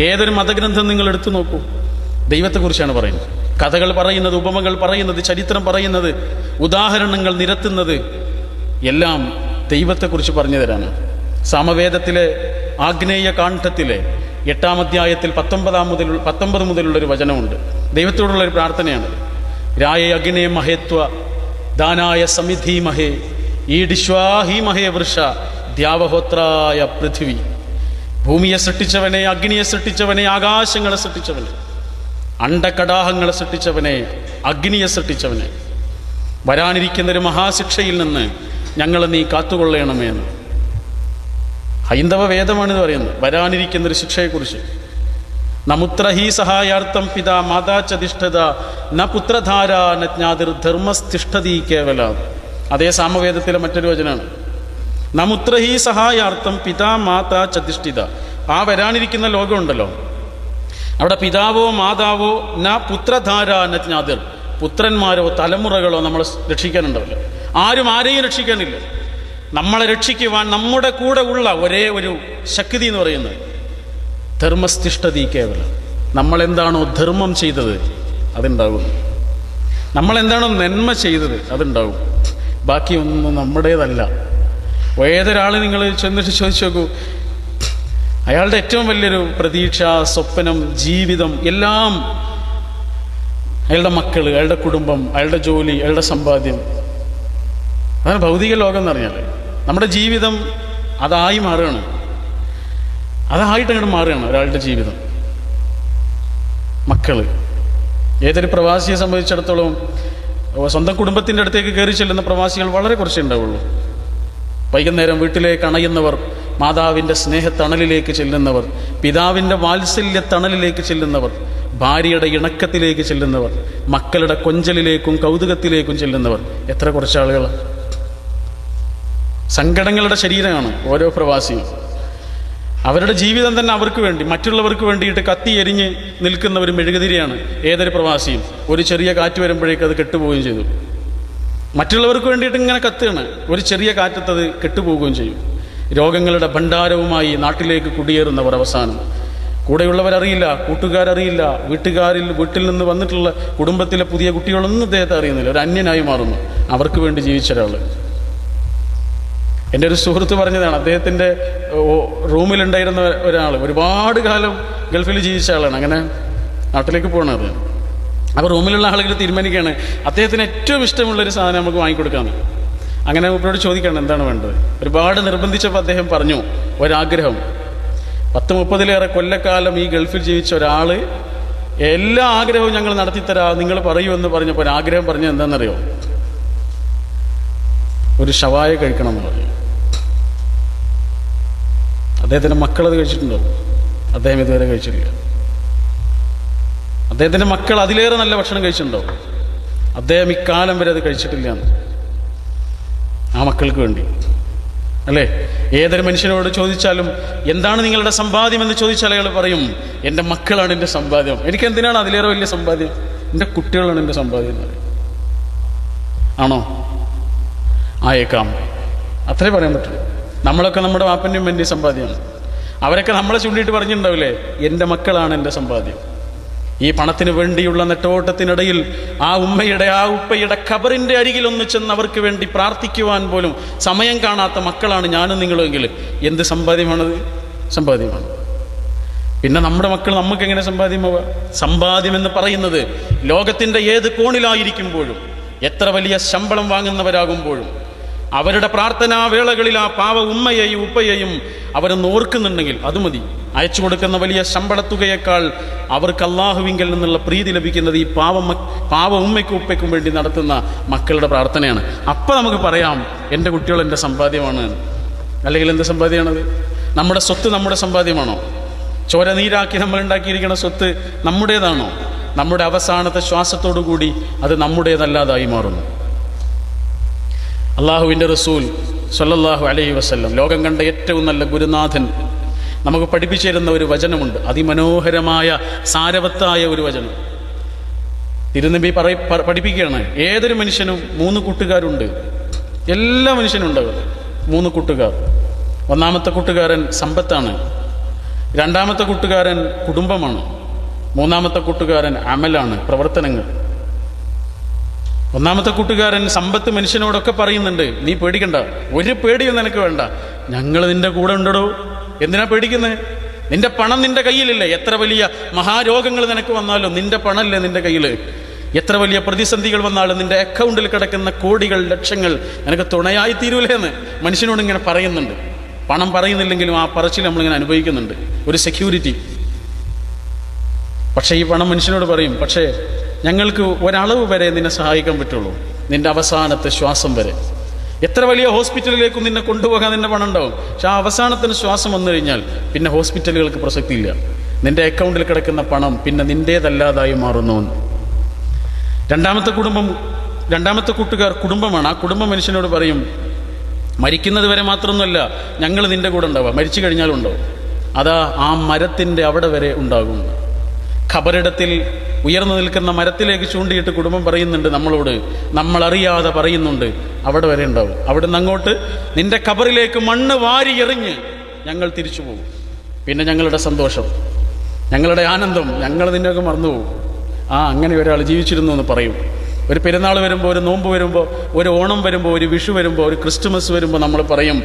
ഏതൊരു മതഗ്രന്ഥം നിങ്ങൾ എടുത്തു നോക്കൂ. ദൈവത്തെക്കുറിച്ചാണ് പറയുന്നത്. കഥകൾ പറയുന്നത് ഉപമകൾ പറയുന്നത് ചരിത്രം പറയുന്നത് ഉദാഹരണങ്ങൾ നിരത്തുന്നത് എല്ലാം ദൈവത്തെക്കുറിച്ച് പറഞ്ഞു തരാനാണ് സാമവേദത്തിലെ ആഗ്നേയ കാണ്ഠത്തിലെ എട്ടാം അധ്യായത്തിൽ പത്തൊമ്പതാം മുതൽ പത്തൊമ്പത് മുതലുള്ളൊരു വചനമുണ്ട്. ദൈവത്തോടുള്ള ഒരു പ്രാർത്ഥനയാണ്. രായ അഗ്നേ മഹേത്വ ദാനായ സമിധി മഹേ ഈഡിശ്വാഹി മഹേ വൃഷ ദ്യാവഹോത്രായ പൃഥ്വി. ഭൂമിയെ സൃഷ്ടിച്ചവനെ അഗ്നിയെ സൃഷ്ടിച്ചവനെ ആകാശങ്ങളെ സൃഷ്ടിച്ചവനെ അണ്ടകടാഹങ്ങളെ സൃഷ്ടിച്ചവനെ അഗ്നിയെ സൃഷ്ടിച്ചവനെ. വരാനിരിക്കുന്ന ഒരു മഹാശിക്ഷയിൽ നിന്ന് ഞങ്ങൾ നീ കാത്തുകൊള്ളണമേ എന്ന്. ഹൈന്ദവ വേദമാണിത് പറയുന്നത് വരാനിരിക്കുന്ന ഒരു ശിക്ഷയെക്കുറിച്ച്. നമുത്ര ഹി സഹായാർത്ഥം പിതാ മാതാ ചതിഷ്ഠത ന പുത്രധാര ന ജ്ഞാതിർ ധർമ്മസ്ഥിഷ്ഠതി കേവല. അതേ സാമവേദത്തിലെ മറ്റൊരു വചനാണ്. നമുത്ര ഹി സഹായാർത്ഥം പിതാ മാതാ ചതിഷ്ഠിത. ആ വരാനിരിക്കുന്ന ലോകമുണ്ടല്ലോ. അവിടെ പിതാവോ മാതാവോ ന പുത്രധാരാന ജ്ഞാതിർ. പുത്രന്മാരോ തലമുറകളോ നമ്മൾ രക്ഷിക്കാനുണ്ടാവില്ല. ആരും ആരെയും രക്ഷിക്കാനില്ല. നമ്മളെ രക്ഷിക്കുവാൻ നമ്മുടെ കൂടെ ഉള്ള ഒരേ ഒരു ശക്തി എന്ന് പറയുന്നത് ധർമ്മസ്ഥിഷ്ഠതി കേവലം. നമ്മളെന്താണോ ധർമ്മം ചെയ്തത് അതുണ്ടാകും. നമ്മളെന്താണോ നന്മ ചെയ്തത് അതുണ്ടാകും. ബാക്കിയൊന്നും നമ്മുടേതല്ല. ഏതൊരാൾ നിങ്ങൾ ചെന്നിട്ട് ചോദിച്ചു നോക്കൂ. അയാളുടെ ഏറ്റവും വലിയൊരു പ്രതീക്ഷ സ്വപ്നം ജീവിതം എല്ലാം അയാളുടെ മക്കൾ അയാളുടെ കുടുംബം അയാളുടെ ജോലി അയാളുടെ സമ്പാദ്യം. അതാണ് ഭൗതിക ലോകം എന്ന് പറഞ്ഞാൽ നമ്മുടെ ജീവിതം അതായി മാറുകയാണ്. അതായിട്ട് അങ്ങോട്ട് മാറുകയാണ് ഒരാളുടെ ജീവിതം. മക്കൾ ഏതൊരു പ്രവാസിയെ സംബന്ധിച്ചിടത്തോളം സ്വന്തം കുടുംബത്തിന്റെ അടുത്തേക്ക് കയറി ചെല്ലുന്ന പ്രവാസികൾ വളരെ കുറച്ചേ ഉണ്ടാവുള്ളൂ. വൈകുന്നേരം വീട്ടിലേക്ക് അണയുന്നവർ മാതാവിന്റെ സ്നേഹത്തണലിലേക്ക് ചെല്ലുന്നവർ പിതാവിന്റെ വാത്സല്യ തണലിലേക്ക് ചെല്ലുന്നവർ ഭാര്യയുടെ ഇണക്കത്തിലേക്ക് ചെല്ലുന്നവർ മക്കളുടെ കൊഞ്ചലിലേക്കും കൗതുകത്തിലേക്കും ചെല്ലുന്നവർ. എത്ര കുറച്ച് ആളുകൾ സങ്കടങ്ങളുടെ ശരീരമാണ് ഓരോ പ്രവാസിയും. അവരുടെ ജീവിതം തന്നെ അവർക്ക് വേണ്ടി മറ്റുള്ളവർക്ക് വേണ്ടിയിട്ട് കത്തി എരിഞ്ഞ് നിൽക്കുന്ന ഒരു മെഴുകുതിരിയാണ് ഏതൊരു പ്രവാസിയും. ഒരു ചെറിയ കാറ്റ് വരുമ്പോഴേക്കും അത് കെട്ടുപോവുകയും ചെയ്തു. മറ്റുള്ളവർക്ക് വേണ്ടിയിട്ട് ഇങ്ങനെ കത്തുകയാണ്. ഒരു ചെറിയ കാറ്റത്തത് കെട്ടുപോകുകയും ചെയ്യും. രോഗങ്ങളുടെ ഭണ്ഡാരവുമായി നാട്ടിലേക്ക് കുടിയേറുന്നവർ അവസാനം. കൂടെയുള്ളവരറിയില്ല കൂട്ടുകാരറിയില്ല വീട്ടുകാരിൽ വീട്ടിൽ നിന്ന് വന്നിട്ടുള്ള കുടുംബത്തിലെ പുതിയ കുട്ടികളൊന്നും അദ്ദേഹത്തെ അറിയുന്നില്ല. ഒരു അന്യനായി മാറുന്നു. അവർക്ക് വേണ്ടി ജീവിച്ച ഒരാൾ എന്റെ ഒരു സുഹൃത്ത് പറഞ്ഞതാണ് അദ്ദേഹത്തിന്റെ റൂമിലുണ്ടായിരുന്ന ഒരാൾ ഒരുപാട് കാലം ഗൾഫിൽ ജീവിച്ച ആളാണ്. അങ്ങനെ നാട്ടിലേക്ക് പോകണത് അപ്പോൾ റൂമിലുള്ള ആളുകൾ തീരുമാനിക്കുകയാണ്. അദ്ദേഹത്തിന് ഏറ്റവും ഇഷ്ടമുള്ളൊരു സാധനം നമുക്ക് വാങ്ങിക്കൊടുക്കാമെന്ന് അങ്ങനെ ഇവരോട് ചോദിക്കണം എന്താണ് വേണ്ടത്? ഒരുപാട് നിർബന്ധിച്ചപ്പോൾ അദ്ദേഹം പറഞ്ഞു ഒരാഗ്രഹം. പത്ത് മുപ്പതിലേറെ കൊല്ലക്കാലം ഈ ഗൾഫിൽ ജീവിച്ച ഒരാൾ എല്ലാ ആഗ്രഹവും ഞങ്ങൾ നടത്തിത്തരാം നിങ്ങൾ പറയൂ എന്ന് പറഞ്ഞപ്പോൾ ഒരാഗ്രഹം പറഞ്ഞത് എന്താണെന്നറിയോ? ഒരു ഷവായ കഴിക്കണം എന്ന് പറഞ്ഞു. അദ്ദേഹത്തിന്റെ മക്കളത് കഴിച്ചിട്ടുണ്ടോ? അദ്ദേഹം ഇതുവരെ കഴിച്ചിട്ടില്ല. അദ്ദേഹത്തിന്റെ മക്കൾ അതിലേറെ നല്ല ഭക്ഷണം കഴിച്ചിട്ടുണ്ടോ? അദ്ദേഹം ഇക്കാലം വരെ അത് കഴിച്ചിട്ടില്ല. ആ മക്കൾക്ക് വേണ്ടി. അല്ലേ? ഏതൊരു മനുഷ്യനോട് ചോദിച്ചാലും എന്താണ് നിങ്ങളുടെ സമ്പാദ്യം? എന്ന് ചോദിച്ചാൽ അയാൾ പറയും എന്റെ മക്കളാണ് എന്റെ സമ്പാദ്യം. എനിക്ക് എന്തിനാണ് അതിലേറെ വലിയ സമ്പാദ്യം? എന്റെ കുട്ടികളാണ് എന്റെ സമ്പാദ്യം എന്ന് പറയും. ആണോ? ആയേക്കാം. അത്രേ പറയാൻ പറ്റുള്ളൂ നമ്മളൊക്കെ നമ്മുടെ വാപ്പന്റെയും എന്റെ സമ്പാദ്യമാണ്. അവരൊക്കെ നമ്മളെ ചൂണ്ടിയിട്ട് പറഞ്ഞിട്ടുണ്ടാവില്ലേ എന്റെ മക്കളാണ് എന്റെ സമ്പാദ്യം. ഈ പണത്തിന് വേണ്ടിയുള്ള നെട്ടോട്ടത്തിനിടയിൽ ആ ഉമ്മയുടെ ആ ഉപ്പയുടെ ഖബറിന്റെ അരികിൽ ഒന്ന് ചെന്ന് അവർക്ക് വേണ്ടി പ്രാർത്ഥിക്കുവാൻ പോലും സമയം കാണാത്ത മക്കളാണ് ഞാനും നിങ്ങളുമെങ്കിൽ എന്ത് സമ്പാദ്യമാണത്? സമ്പാദ്യമാണ്. പിന്നെ നമ്മുടെ മക്കൾ നമുക്ക് എങ്ങനെ സമ്പാദ്യമാവുക സമ്പാദ്യം എന്ന് പറയുന്നത് ലോകത്തിന്റെ ഏത് കോണിലായിരിക്കുമ്പോഴും എത്ര വലിയ ശമ്പളം വാങ്ങുന്നവരാകുമ്പോഴും അവരുടെ പ്രാർത്ഥനാ വേളകളിൽ ആ പാവ ഉമ്മയെയും ഉപ്പയെയും അവരൊന്ന് ഓർക്കുന്നുണ്ടെങ്കിൽ അത് മതി. അയച്ചു കൊടുക്കുന്ന വലിയ ശമ്പളത്തുകയേക്കാൾ അവർക്ക് അള്ളാഹുവിങ്കിൽ നിന്നുള്ള പ്രീതി ലഭിക്കുന്നത് ഈ പാവ പാവ ഉമ്മയ്ക്കും ഉപ്പയ്ക്കും വേണ്ടി നടത്തുന്ന മക്കളുടെ പ്രാർത്ഥനയാണ്. അപ്പം നമുക്ക് പറയാം എന്റെ കുട്ടികൾ എന്റെ സമ്പാദ്യമാണ്. അല്ലെങ്കിൽ എന്ത് സമ്പാദ്യമാണത്? നമ്മുടെ സ്വത്ത് നമ്മുടെ സമ്പാദ്യമാണോ? ചോര നീരാക്കി നമ്മൾ ഉണ്ടാക്കിയിരിക്കുന്ന സ്വത്ത് നമ്മുടേതാണോ? നമ്മുടെ അവസാനത്തെ ശ്വാസത്തോടു കൂടി അത് നമ്മുടേതല്ലാതായി മാറുന്നു. അള്ളാഹുവിന്റെ റസൂൽ സല്ലല്ലാഹു അലൈഹി വസല്ലം ലോകം കണ്ട ഏറ്റവും നല്ല ഗുരുനാഥൻ. നമുക്ക് പഠിപ്പിച്ചു തരുന്ന ഒരു വചനമുണ്ട്. അതിമനോഹരമായ സാരവത്തായ ഒരു വചനം. തിരുനബി പറയ പഠിപ്പിക്കുകയാണ്. ഏതൊരു മനുഷ്യനും മൂന്ന് കൂട്ടുകാരുണ്ട്. എല്ലാ മനുഷ്യനും ഉണ്ടാവും മൂന്ന് കൂട്ടുകാർ. ഒന്നാമത്തെ കൂട്ടുകാരൻ സമ്പത്താണ്. രണ്ടാമത്തെ കൂട്ടുകാരൻ കുടുംബമാണ്. മൂന്നാമത്തെ കൂട്ടുകാരൻ അമലാണ് പ്രവർത്തനങ്ങൾ. ഒന്നാമത്തെ കൂട്ടുകാരൻ സമ്പത്ത് മനുഷ്യനോടൊക്കെ പറയുന്നുണ്ട് നീ പേടിക്കണ്ട ഒരു പേടിയും നിനക്ക് വേണ്ട. ഞങ്ങൾ നിന്റെ കൂടെ ഉണ്ടടോ? എന്തിനാ പേടിക്കുന്നത് നിന്റെ പണം നിന്റെ കയ്യിലില്ലേ? എത്ര വലിയ മഹാരോഗങ്ങൾ നിനക്ക് വന്നാലും നിന്റെ പണമല്ലേ നിന്റെ കയ്യിൽ എത്ര വലിയ പ്രതിസന്ധികൾ വന്നാലും നിന്റെ അക്കൗണ്ടിൽ കിടക്കുന്ന കോടികൾ ലക്ഷങ്ങൾ നിനക്ക് തുണയായി തീരൂലേന്ന് മനുഷ്യനോട് ഇങ്ങനെ പറയുന്നുണ്ട്. പണം പറയുന്നില്ലെങ്കിലും ആ പറച്ചിൽ നമ്മളിങ്ങനെ അനുഭവിക്കുന്നുണ്ട്. ഒരു സെക്യൂരിറ്റി പക്ഷേ ഈ പണം മനുഷ്യനോട് പറയും പക്ഷേ ഞങ്ങൾക്ക് ഒരളവ് വരെ നിന്നെ സഹായിക്കാൻ പറ്റുള്ളൂ. നിന്റെ അവസാനത്തെ ശ്വാസം വരെ. എത്ര വലിയ ഹോസ്പിറ്റലിലേക്ക് നിന്നെ കൊണ്ടുപോകാൻ നിന്റെ പണം ഉണ്ടാവും. പക്ഷെ ആ അവസാനത്തിന് ശ്വാസം വന്നു കഴിഞ്ഞാൽ പിന്നെ ഹോസ്പിറ്റലുകൾക്ക് പ്രസക്തിയില്ല. നിന്റെ അക്കൗണ്ടിൽ കിടക്കുന്ന പണം പിന്നെ നിന്റേതല്ലാതായി മാറുന്നു രണ്ടാമത്തെ കുടുംബം രണ്ടാമത്തെ കൂട്ടുകാർ കുടുംബമാണ്. ആ കുടുംബ മനുഷ്യനോട് പറയും മരിക്കുന്നത് വരെ മാത്രമൊന്നുമല്ല ഞങ്ങൾ നിന്റെ കൂടെ ഉണ്ടാവുക. മരിച്ചു കഴിഞ്ഞാലും ഉണ്ടാവും. അതാ ആ മരത്തിന്റെ അവിടെ വരെ ഉണ്ടാകും. ഖബറിടത്തിൽ ഉയർന്നു നിൽക്കുന്ന മരത്തിലേക്ക് ചൂണ്ടിയിട്ട് കുടുംബം പറയുന്നുണ്ട് നമ്മളോട്. നമ്മൾ അറിയാതെ പറയുന്നുണ്ട്. അവിടെ വരെ ഉണ്ടാവും. അവിടെ നിന്ന് അങ്ങോട്ട് നിന്റെ ഖബറിലേക്ക് മണ്ണ് വാരി എറിഞ്ഞ് ഞങ്ങൾ തിരിച്ചു പോകും. പിന്നെ ഞങ്ങളുടെ സന്തോഷം ഞങ്ങളുടെ ആനന്ദം ഞങ്ങൾ നിന്നെയൊക്കെ മറന്നുപോകും ആ അങ്ങനെ ഒരാൾ ജീവിച്ചിരുന്നു എന്ന് പറയും. ഒരു പെരുന്നാൾ വരുമ്പോൾ ഒരു നോമ്പ് വരുമ്പോൾ ഒരു ഓണം വരുമ്പോൾ ഒരു വിഷു വരുമ്പോൾ ഒരു ക്രിസ്തുമസ് വരുമ്പോൾ നമ്മൾ പറയും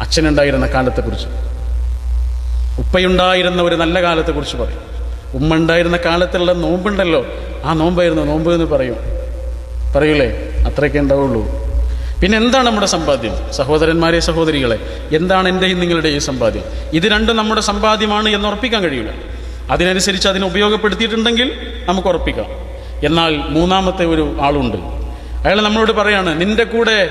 അച്ഛനുണ്ടായിരുന്ന കാലത്തെക്കുറിച്ച്. ഉപ്പയുണ്ടായിരുന്ന ഒരു നല്ല കാലത്തെക്കുറിച്ച് പറയും. ഉമ്മ ഉണ്ടായിരുന്ന കാലത്തുള്ള നോമ്പുണ്ടല്ലോ. ആ നോമ്പായിരുന്നു. നോമ്പ് എന്ന് പറയും. പറയൂലേ? അത്രയൊക്കെ ഉണ്ടാവുള്ളൂ. പിന്നെ എന്താണ് നമ്മുടെ സമ്പാദ്യം? സഹോദരന്മാരെ സഹോദരികളെ എന്താണ് എന്റെയും നിങ്ങളുടെയും സമ്പാദ്യം? ഇത് രണ്ടും നമ്മുടെ സമ്പാദ്യമാണ് എന്ന് ഉറപ്പിക്കാൻ കഴിയില്ല. അതിനനുസരിച്ച് അതിനെ ഉപയോഗപ്പെടുത്തിയിട്ടുണ്ടെങ്കിൽ നമുക്ക് ഉറപ്പിക്കാം. എന്നാൽ മൂന്നാമത്തെ ഒരു ആളുണ്ട്. അയാൾ നമ്മളോട് പറയാണ് നിന്റെ കൂടെ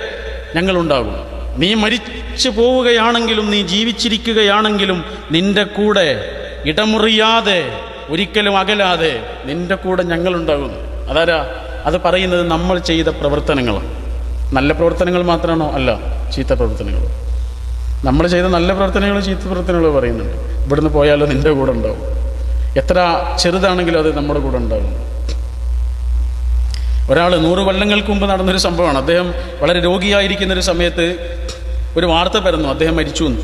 ഞങ്ങളുണ്ടാകും. നീ മരിച്ചു പോവുകയാണെങ്കിലും നീ ജീവിച്ചിരിക്കുകയാണെങ്കിലും നിന്റെ കൂടെ ഇടമുറിയാതെ ഒരിക്കലും അകലാതെ നിന്റെ കൂടെ ഞങ്ങളുണ്ടാകും. അതാരാ? അത് പറയുന്നത് നമ്മൾ ചെയ്ത പ്രവർത്തനങ്ങളാണ് നല്ല പ്രവർത്തനങ്ങൾ മാത്രമാണോ? അല്ല ചീത്ത പ്രവർത്തനങ്ങൾ. നമ്മൾ ചെയ്ത നല്ല പ്രവർത്തനങ്ങൾ ചീത്ത പ്രവർത്തനങ്ങൾ പറയുന്നുണ്ട്. ഇവിടുന്ന് പോയാലോ നിന്റെ കൂടെ ഉണ്ടാവും. എത്ര ചെറുതാണെങ്കിലും അത് നമ്മുടെ കൂടെ ഉണ്ടാകും. ഒരാൾ നൂറ് കൊല്ലങ്ങൾക്ക് മുമ്പ് നടന്നൊരു സംഭവമാണ്. അദ്ദേഹം വളരെ രോഗിയായിരിക്കുന്ന ഒരു സമയത്ത് ഒരു വാർത്ത പരന്നു. അദ്ദേഹം മരിച്ചു എന്ന്.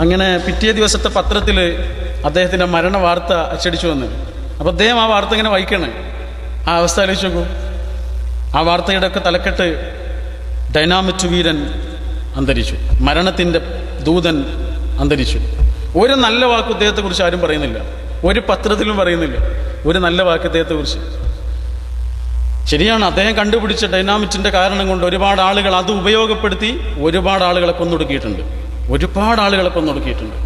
അങ്ങനെ പിറ്റേ ദിവസത്തെ പത്രത്തിൽ അദ്ദേഹത്തിന്റെ മരണ വാർത്ത അച്ചടിച്ചു വന്ന്. അപ്പോൾ അദ്ദേഹം ആ വാർത്ത ഇങ്ങനെ വായിക്കണേ. ആ അവസ്ഥ ആലോചിച്ച് നോക്കൂ. ആ വാർത്തയുടെ ഒക്കെ തലക്കെട്ട് ഡൈനാമിറ്റ് വീരൻ അന്തരിച്ചു. മരണത്തിന്റെ ദൂതൻ അന്തരിച്ചു. ഒരു നല്ല വാക്ക് ഇദ്ദേഹത്തെക്കുറിച്ച് ആരും പറയുന്നില്ല. ഒരു പത്രത്തിലും പറയുന്നില്ല. ഒരു നല്ല വാക്ക് ഇദ്ദേഹത്തെക്കുറിച്ച്. ശരിയാണ് അദ്ദേഹം കണ്ടുപിടിച്ച ഡൈനാമിറ്റിന്റെ കാരണം കൊണ്ട് ഒരുപാട് ആളുകൾ അത് ഉപയോഗപ്പെടുത്തി ഒരുപാട് ആളുകളെ കൊന്നൊടുക്കിയിട്ടുണ്ട്. ഒരുപാട് ആളുകളെ കൊന്നൊടുക്കിയിട്ടുണ്ട്.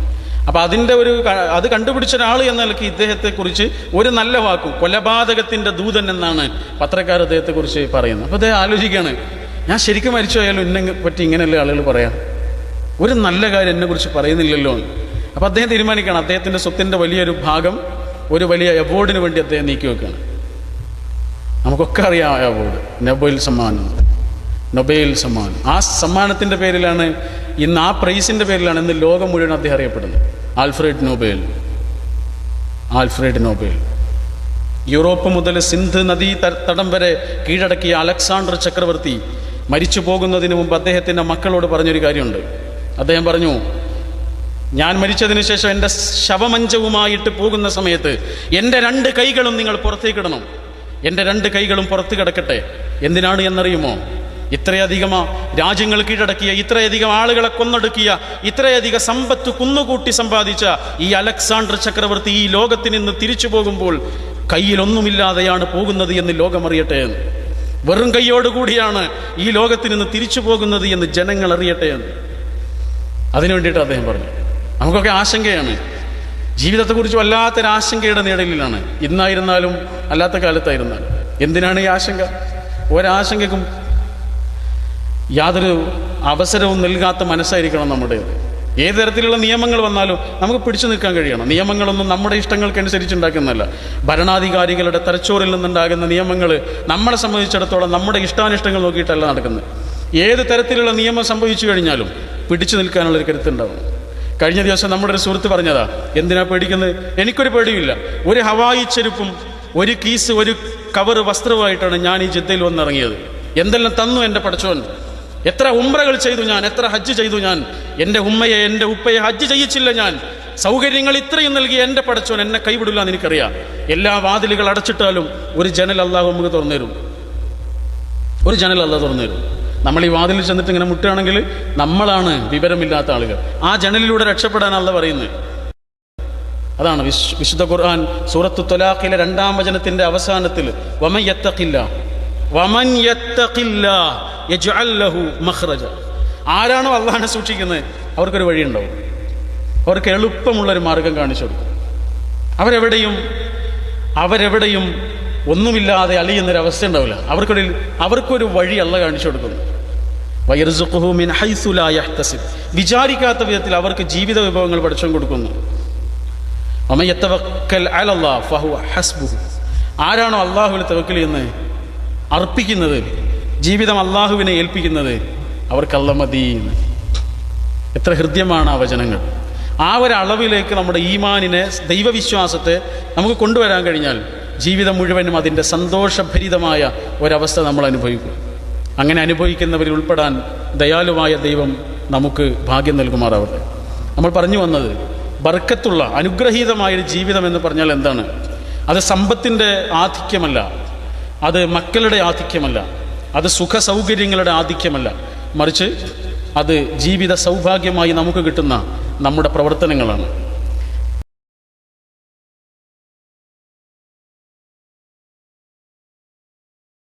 അപ്പൊ അതിന്റെ ഒരു അത് കണ്ടുപിടിച്ച ഒരാൾ എന്ന നിലയ്ക്ക് ഇദ്ദേഹത്തെക്കുറിച്ച് ഒരു നല്ല വാക്കും കൊലപാതകത്തിന്റെ ദൂതൻ എന്നാണ് പത്രക്കാർ അദ്ദേഹത്തെക്കുറിച്ച് പറയുന്നത്. അപ്പോൾ അദ്ദേഹം ആലോചിക്കുകയാണ് ഞാൻ ശരിക്കും മരിച്ചു പോയാലും എന്നെ പറ്റി ഇങ്ങനെയല്ലേ ആളുകൾ പറയാം. ഒരു നല്ല കാര്യം എന്നെക്കുറിച്ച് പറയുന്നില്ലല്ലോ അപ്പോൾ അദ്ദേഹം തീരുമാനിക്കുകയാണ് അദ്ദേഹത്തിന്റെ സ്വത്തിന്റെ വലിയൊരു ഭാഗം ഒരു വലിയ അവാർഡിന് വേണ്ടി അദ്ദേഹം നീക്കി വെക്കുകയാണ്. നമുക്കൊക്കെ അറിയാം അവാർഡ് നൊബൈൽ സമ്മാനം. നൊബൈൽ സമ്മാനം. ആ സമ്മാനത്തിന്റെ പേരിലാണ് ഇന്ന് ആ പ്രൈസിന്റെ പേരിലാണ് ഇന്ന് ലോകം മുഴുവൻ അദ്ദേഹം അറിയപ്പെടുന്നത്. Alfred Nobel. Alfred Nobel. Europe മുതൽ സിന്ധ് നദീ തടം വരെ കീഴടക്കിയ അലക്സാണ്ടർ ചക്രവർത്തി മരിച്ചു പോകുന്നതിന് മുമ്പ് അദ്ദേഹത്തിന്റെ മക്കളോട് പറഞ്ഞൊരു കാര്യമുണ്ട്. അദ്ദേഹം പറഞ്ഞു ഞാൻ മരിച്ചതിന് ശേഷം എന്റെ ശവമഞ്ചവുമായിട്ട് പോകുന്ന സമയത്ത് എന്റെ രണ്ട് കൈകളും നിങ്ങൾ പുറത്തേക്കിടണം എന്റെ രണ്ട് കൈകളും പുറത്ത് കിടക്കട്ടെ. എന്തിനാണ് എന്നറിയുമോ? ഇത്രയധികം രാജ്യങ്ങൾ കീഴടക്കിയ ഇത്രയധികം ആളുകളെ കൊന്നൊടുക്കിയ ഇത്രയധികം സമ്പത്ത് കുന്നുകൂട്ടി സമ്പാദിച്ച ഈ അലക്സാണ്ടർ ചക്രവർത്തി ഈ ലോകത്തിൽ നിന്ന് തിരിച്ചു പോകുമ്പോൾ കയ്യിലൊന്നുമില്ലാതെയാണ് പോകുന്നത് എന്ന് ലോകമറിയട്ടെ. വെറും കൈയോടുകൂടിയാണ് ഈ ലോകത്തിൽ നിന്ന് തിരിച്ചു പോകുന്നത് എന്ന് ജനങ്ങൾ അറിയട്ടെ. എന്ന് അതിനു വേണ്ടിയിട്ട് അദ്ദേഹം പറഞ്ഞു. നമുക്കൊക്കെ ആശങ്കയാണ്. ജീവിതത്തെക്കുറിച്ച് വല്ലാത്തൊരു ആശങ്കയുടെ നിഴലിലാണ്. ഇന്നായിരുന്നാലും അല്ലാത്ത കാലത്തായിരുന്നാലും. എന്തിനാണ് ഈ ആശങ്ക? ഒരാശങ്കക്കും യാതൊരു അവസരവും നൽകാത്ത മനസ്സായിരിക്കണം നമ്മുടേത്. ഏത് തരത്തിലുള്ള നിയമങ്ങൾ വന്നാലും നമുക്ക് പിടിച്ചു നിൽക്കാൻ കഴിയണം. നിയമങ്ങളൊന്നും നമ്മുടെ ഇഷ്ടങ്ങൾക്കനുസരിച്ച് ഉണ്ടാക്കുന്നതല്ല ഭരണാധികാരികളുടെ തലച്ചോറിൽ നിന്നുണ്ടാകുന്ന നിയമങ്ങൾ നമ്മളെ സംബന്ധിച്ചിടത്തോളം നമ്മുടെ ഇഷ്ടാനിഷ്ടങ്ങൾ നോക്കിയിട്ടല്ല നടക്കുന്നത്. ഏത് തരത്തിലുള്ള നിയമം സംഭവിച്ചു കഴിഞ്ഞാലും പിടിച്ചു നിൽക്കാനുള്ളൊരു കരുത്തുണ്ടാവും. കഴിഞ്ഞ ദിവസം നമ്മുടെ ഒരു സുഹൃത്ത് പറഞ്ഞതാ എന്തിനാ പേടിക്കുന്നത്? എനിക്കൊരു പേടിയില്ല ഒരു ഹവായി ചെരുപ്പും ഒരു കീസ് ഒരു കവർ വസ്ത്രവുമായിട്ടാണ് ഞാൻ ഈ ജിദ്ദയിൽ വന്നിറങ്ങിയത്. എന്തെല്ലാം തന്നു എന്റെ പഠിച്ചോൻ എത്ര ഉംറകൾ ചെയ്തു ഞാൻ എത്ര ഹജ്ജ് ചെയ്തു ഞാൻ. എന്റെ ഉമ്മയെ എന്റെ ഉപ്പയെ ഹജ്ജ് ചെയ്യിച്ചില്ല ഞാൻ. സൗകര്യങ്ങൾ ഇത്രയും നൽകി എന്റെ പടച്ചോൻ എന്നെ കൈവിടില്ല എന്ന് എനിക്കറിയാം. എല്ലാ വാതിലുകൾ അടച്ചിട്ടാലും ഒരു ജനൽ അള്ളാഹു നമുക്ക് തുറന്നു തരും ഒരു ജനൽ അള്ളാഹ് തുറന്നു തരും നമ്മൾ ഈ വാതിലിൽ ചെന്നിട്ട് ഇങ്ങനെ മുട്ടുകയാണെങ്കിൽ നമ്മളാണ് വിവരമില്ലാത്ത ആളുകൾ. ആ ജനലിലൂടെ രക്ഷപ്പെടാനല്ല പറയുന്നത് അതാണ് വിശ്- വിശുദ്ധ ഖുർആൻ സൂറത്ത് തൊലാഖിലെ രണ്ടാം വചനത്തിന്റെ അവസാനത്തിൽ വമൻ യത്തഖില്ല. വമൻ യത്തഖില്ല. യജ്അൽ മഹ്റജ ആരാണോ അള്ളാഹനെ സൂക്ഷിക്കുന്നത് അവർക്കൊരു വഴിയുണ്ടാവും. അവർക്ക് എളുപ്പമുള്ളൊരു മാർഗം കാണിച്ചു കൊടുക്കും. അവരെവിടെയും അവരെവിടെയും ഒന്നുമില്ലാതെ അലിയുന്നൊരവസ്ഥ ഉണ്ടാവില്ല. അവർക്കൊരു അവർക്കൊരു വഴി അല്ല കാണിച്ചു കൊടുക്കുന്നു വയർസുഖുഹു മിൻ ഹൈസു ലാ യഹ്തസിബ്. വിചാരിക്കാത്ത വിധത്തിൽ അവർക്ക് ജീവിത വിഭവങ്ങൾ പഠിച്ചും കൊടുക്കുന്നു. അമയത്തവക്കൽ അലല്ലാ ഫഹു ഹസ്ബുഹു. ആരാണോ അള്ളാഹുവിൽ തവക്കൽ എന്ന് അർപ്പിക്കുന്നത്. ജീവിതം അള്ളാഹുവിനെ ഏൽപ്പിക്കുന്നത് അവർക്ക് അല്ല മതി എത്ര ഹൃദ്യമാണ് ആ വചനങ്ങൾ. ആ ഒരു അളവിലേക്ക് നമ്മുടെ ഈമാനിനെ ദൈവവിശ്വാസത്തെ നമുക്ക് കൊണ്ടുവരാൻ കഴിഞ്ഞാൽ ജീവിതം മുഴുവനും അതിന്റെ സന്തോഷഭരിതമായ ഒരവസ്ഥ നമ്മൾ അനുഭവിക്കും. അങ്ങനെ അനുഭവിക്കുന്നവരിൽ ഉൾപ്പെടാൻ ദയാലുവായ ദൈവം നമുക്ക് ഭാഗ്യം നൽകുമാറാവട്ടെ. നമ്മൾ പറഞ്ഞു വന്നത് ബർക്കത്തുള്ള അനുഗ്രഹീതമായൊരു ജീവിതം എന്ന് പറഞ്ഞാൽ എന്താണ്? അത് സമ്പത്തിന്റെ ആധിക്യമല്ല. അത് മക്കളുടെ ആധിക്യമല്ല. അത് സുഖ സൗകര്യങ്ങളുടെ ആധിക്യമല്ല. മറിച്ച് അത് ജീവിത സൗഭാഗ്യമായി നമുക്ക് കിട്ടുന്ന നമ്മുടെ പ്രവർത്തനങ്ങളാണ്.